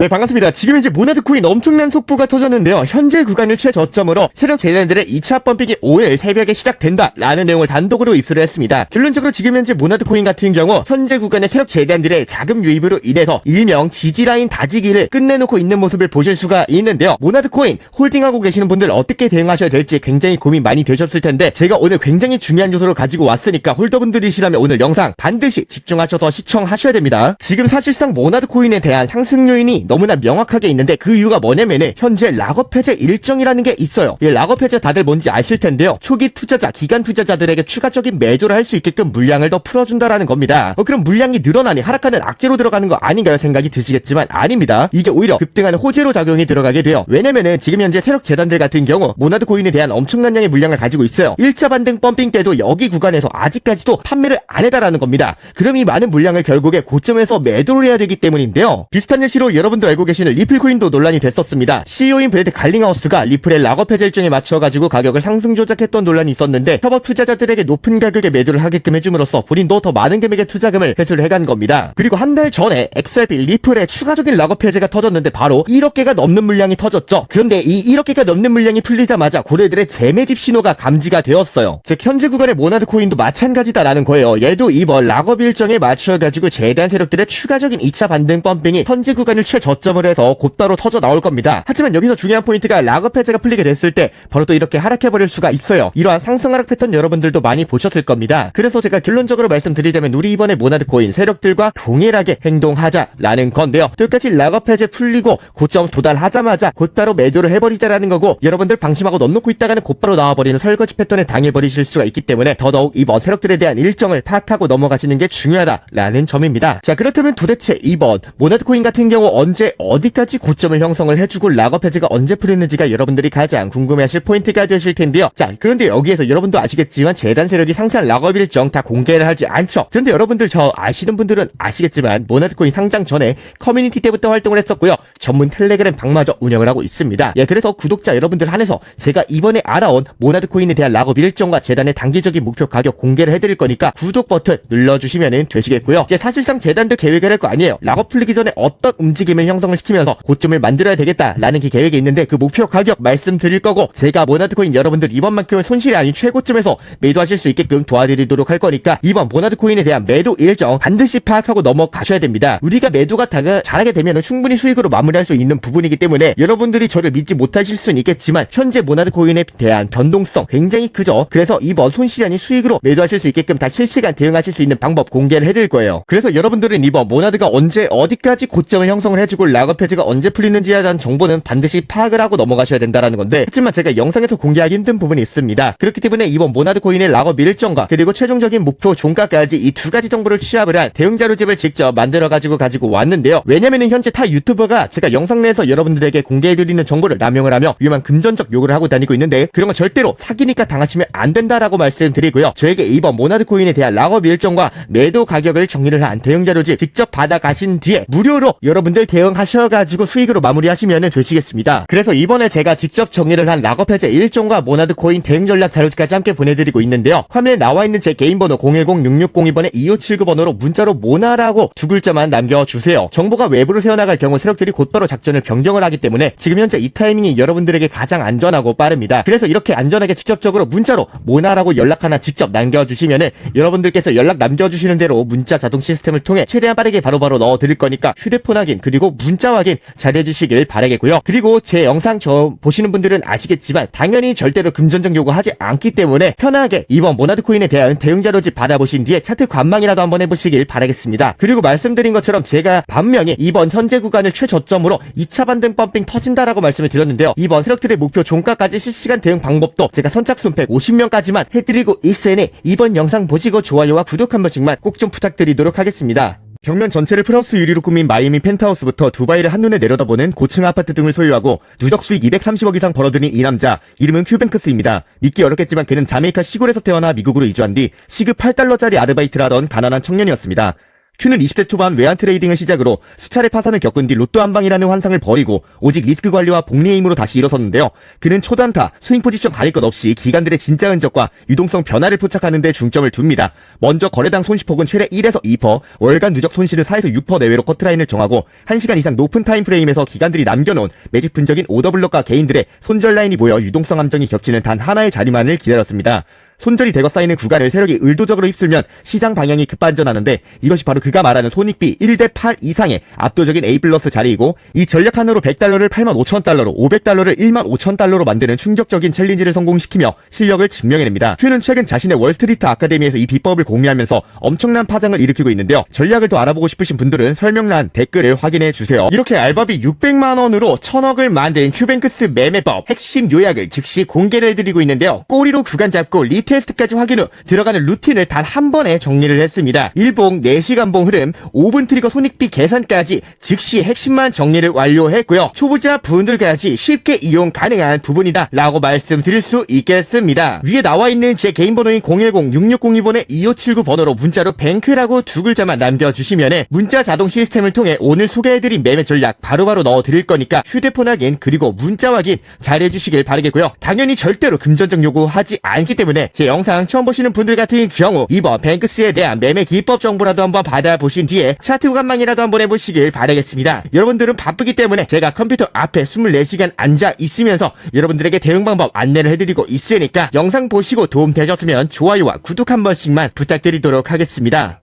네, 반갑습니다. 지금 이제 모나드 코인 엄청난 속보가 터졌는데요. 현재 구간을 최저점으로 세력 재단들의 2차 펌핑이 5일 새벽에 시작된다. 라는 내용을 단독으로 입수를 했습니다. 결론적으로 지금 현재 모나드 코인 같은 경우 현재 구간의 세력 재단들의 자금 유입으로 인해서 일명 지지라인 다지기를 끝내놓고 있는 모습을 보실 수가 있는데요. 모나드 코인 홀딩하고 계시는 분들 어떻게 대응하셔야 될지 굉장히 고민 많이 되셨을 텐데 제가 오늘 굉장히 중요한 요소를 가지고 왔으니까 홀더분들이시라면 오늘 영상 반드시 집중하셔서 시청하셔야 됩니다. 지금 사실상 모나드 코인에 대한 상승 요인이 너무나 명확하게 있는데 그 이유가 뭐냐면은 현재 락업 해제 일정이라는 게 있어요. 이 락업 해제 다들 뭔지 아실 텐데요. 초기 투자자, 기간 투자자들에게 추가적인 매도를 할 수 있게끔 물량을 더 풀어준다라는 겁니다. 어, 그럼 물량이 늘어나니 하락하는 악재로 들어가는 거 아닌가요? 생각이 드시겠지만 아닙니다. 이게 오히려 급등하는 호재로 작용이 들어가게 돼요. 왜냐면은 지금 현재 세력 재단들 같은 경우 모나드 코인에 대한 엄청난 양의 물량을 가지고 있어요. 1차 반등 펌핑 때도 여기 구간에서 아직까지도 판매를 안 해다라는 겁니다. 그럼 이 많은 물량을 결국에 고점에서 매도를 해야 되기 때문인데요. 비슷한 예시로 여러분 도 알고 계시는 리플 코인도 논란이 됐었습니다. CEO인 브래드 갈링하우스가 리플의 락업 해제 일정에 맞춰가지고 가격을 상승 조작했던 논란이 있었는데 협업 투자자들에게 높은 가격에 매도를 하게끔 해줌으로써 본인도 더 많은 금액의 투자금을 회수를 해간 겁니다. 그리고 한 달 전에 XRP 리플의 추가적인 락업 해제가 터졌는데 바로 1억 개가 넘는 물량이 터졌죠. 그런데 이 1억 개가 넘는 물량이 풀리자마자 고래들의 재매집 신호가 감지가 되었어요. 즉 현재 구간의 모나드 코인도 마찬가지다라는 거예요. 얘도 이번 락업 일정에 맞춰가지고 재단 세력들의 추가적인 2차 반등 펌핑이 현재 구간을 최저 점을 해서 곧바로 터져 나올 겁니다. 하지만 여기서 중요한 포인트가 락업 해제가 풀리게 됐을 때 바로 또 이렇게 하락해버릴 수가 있어요. 이러한 상승 하락 패턴 여러분들도 많이 보셨을 겁니다. 그래서 제가 결론적으로 말씀드리자면 우리 이번에 모나드 코인 세력들과 동일하게 행동하자라는 건데요. 끝까지 락업 해제 풀리고 고점 도달하자마자 곧바로 매도를 해버리자라는 거고 여러분들 방심하고 넌 놓고 있다가는 곧바로 나와버리는 설거지 패턴에 당해버리실 수가 있기 때문에 더더욱 이번 세력들에 대한 일정을 파악하고 넘어가시는 게 중요하다라는 점입니다. 자 그렇다면 도대체 이번 모나드 코인 같은 경우 언제 어디까지 고점을 형성을 해주고 락업 해제가 언제 풀리는지가 여러분들이 가장 궁금해하실 포인트가 되실 텐데요. 자 그런데 여기에서 여러분도 아시겠지만 재단 세력이 상세한 락업 일정 다 공개를 하지 않죠. 그런데 여러분들 저 아시는 분들은 아시겠지만 모나드 코인 상장 전에 커뮤니티 때부터 활동을 했었고요. 전문 텔레그램 방마저 운영을 하고 있습니다. 예 그래서 구독자 여러분들 한해서 제가 이번에 알아온 모나드 코인에 대한 락업 일정과 재단의 단기적인 목표 가격 공개를 해드릴 거니까 구독 버튼 눌러주시면 되시겠고요. 이제 사실상 재단도 계획을 할 거 아니에요. 락업 풀리기 전에 어떤 움직임을 형성을 시키면서 고점을 만들어야 되겠다라는 그 계획이 있는데 그 목표 가격 말씀드릴 거고 제가 모나드 코인 여러분들 이번만큼은 손실이 아닌 최고점에서 매도하실 수 있게끔 도와드리도록 할 거니까 이번 모나드 코인에 대한 매도 일정 반드시 파악하고 넘어가셔야 됩니다. 우리가 매도가 다 잘하게 되면 충분히 수익으로 마무리할 수 있는 부분이기 때문에 여러분들이 저를 믿지 못하실 수는 있겠지만 현재 모나드 코인에 대한 변동성 굉장히 크죠. 그래서 이번 손실이 아닌 수익으로 매도하실 수 있게끔 다 실시간 대응하실 수 있는 방법 공개를 해드릴 거예요. 그래서 여러분들은 이번 모나드가 언제 어디까지 고점을 형성을 해 주고 락업 해지가 언제 풀리는지에 대한 정보는 반드시 파악을 하고 넘어가셔야 된다라는 건데 하지만 제가 영상에서 공개하기 힘든 부분이 있습니다. 그렇기 때문에 이번 모나드 코인의 락업 일정과 그리고 최종적인 목표 종가까지 이 두 가지 정보를 취합을 한 대응 자료집을 직접 만들어 가지고 가지고 왔는데요. 왜냐면은 현재 타 유튜버가 제가 영상 내에서 여러분들에게 공개해드리는 정보를 남용을 하며 위험한 금전적 요구를 하고 다니고 있는데 그런 건 절대로 사기니까 당하시면 안 된다라고 말씀드리고요. 저에게 이번 모나드 코인에 대한 락업 일정과 매도 가격을 정리를 한 대응 자료집 직접 받아가신 뒤에 무료로 여러분들 대 응하셔가지고 수익으로 마무리하시면 되시겠습니다. 그래서 이번에 제가 직접 정리를 한 락업 해제 일정과 모나드 코인 대응 전략 자료집까지 함께 보내드리고 있는데요. 화면에 나와 있는 제 개인 번호 010-6602번에 2579번으로 문자로 모나라고 두 글자만 남겨주세요. 정보가 외부로 새어나갈 경우 세력들이 곧바로 작전을 변경을 하기 때문에 지금 현재 이 타이밍이 여러분들에게 가장 안전하고 빠릅니다. 그래서 이렇게 안전하게 직접적으로 문자로 모나라고 연락 하나 직접 남겨주시면은 여러분들께서 연락 남겨주시는 대로 문자 자동 시스템을 통해 최대한 빠르게 바로바로 넣어드릴 거니까 휴대폰 확인 그리고 문자 확인 잘 해주시길 바라겠고요. 그리고 제 영상 저 보시는 분들은 아시겠지만 당연히 절대로 금전적 요구하지 않기 때문에 편하게 이번 모나드 코인에 대한 대응 자료집 받아보신 뒤에 차트 관망이라도 한번 해보시길 바라겠습니다. 그리고 말씀드린 것처럼 제가 반면에 이번 현재 구간을 최저점으로 2차 반등 펌핑 터진다라고 말씀을 드렸는데요. 이번 세력들의 목표 종가까지 실시간 대응 방법도 제가 선착순 150명까지만 해드리고 있으니 이번 영상 보시고 좋아요와 구독 한 번씩만 꼭 좀 부탁드리도록 하겠습니다. 벽면 전체를 플러스 유리로 꾸민 마이애미 펜트하우스부터 두바이를 한눈에 내려다보는 고층 아파트 등을 소유하고 누적 수익 230억 이상 벌어들인 이 남자 이름은 큐뱅크스입니다. 믿기 어렵겠지만 그는 자메이카 시골에서 태어나 미국으로 이주한 뒤 시급 8달러짜리 아르바이트를 하던 가난한 청년이었습니다. 큐는 20대 초반 외환 트레이딩을 시작으로 수차례 파산을 겪은 뒤 로또 한방이라는 환상을 버리고 오직 리스크 관리와 복리의 힘으로 다시 일어섰는데요. 그는 초단타, 스윙 포지션 가릴 것 없이 기관들의 진짜 흔적과 유동성 변화를 포착하는 데 중점을 둡니다. 먼저 거래당 손실폭은 최대 1에서 2%, 월간 누적 손실은 4에서 6% 내외로 커트라인을 정하고 1시간 이상 높은 타임프레임에서 기관들이 남겨놓은 매직 분적인 오더블럭과 개인들의 손절 라인이 모여 유동성 함정이 겹치는 단 하나의 자리만을 기다렸습니다. 손절이 대거 쌓이는 구간을 세력이 의도적으로 휩쓸면 시장 방향이 급반전하는데 이것이 바로 그가 말하는 손익비 1대 8 이상의 압도적인 A 플러스 자리이고 이 전략 하나로 100달러를 8만 5천 달러로 500달러를 1만 5천 달러로 만드는 충격적인 챌린지를 성공시키며 실력을 증명해냅니다. 큐는 최근 자신의 월스트리트 아카데미에서 이 비법을 공유하면서 엄청난 파장을 일으키고 있는데요. 전략을 더 알아보고 싶으신 분들은 설명란 댓글을 확인해 주세요. 이렇게 알바비 600만 원으로 천억을 만든 큐뱅크스 매매법 핵심 요약을 즉시 공개를 해드리고 있는데요. 꼬리로 구간 잡고 리 테스트까지 확인 후 들어가는 루틴을 단 한 번에 정리를 했습니다. 일봉 4시간봉 흐름 5분 트리거 손익비 계산까지 즉시 핵심만 정리를 완료했고요. 초보자 분들까지 쉽게 이용 가능한 부분이다 라고 말씀드릴 수 있겠습니다. 위에 나와 있는 제 개인 번호인 010-6602번의 2579 번호로 문자로 뱅크라고 두 글자만 남겨주시면 문자 자동 시스템을 통해 오늘 소개해드린 매매 전략 바로바로 넣어드릴 거니까 휴대폰 확인 그리고 문자 확인 잘 해주시길 바라겠고요. 당연히 절대로 금전적 요구하지 않기 때문에 제 영상 처음 보시는 분들 같은 경우 이번 뱅크스에 대한 매매 기법 정보라도 한번 받아보신 뒤에 차트 구간망이라도 한번 해보시길 바라겠습니다. 여러분들은 바쁘기 때문에 제가 컴퓨터 앞에 24시간 앉아 있으면서 여러분들에게 대응 방법 안내를 해드리고 있으니까 영상 보시고 도움 되셨으면 좋아요와 구독 한 번씩만 부탁드리도록 하겠습니다.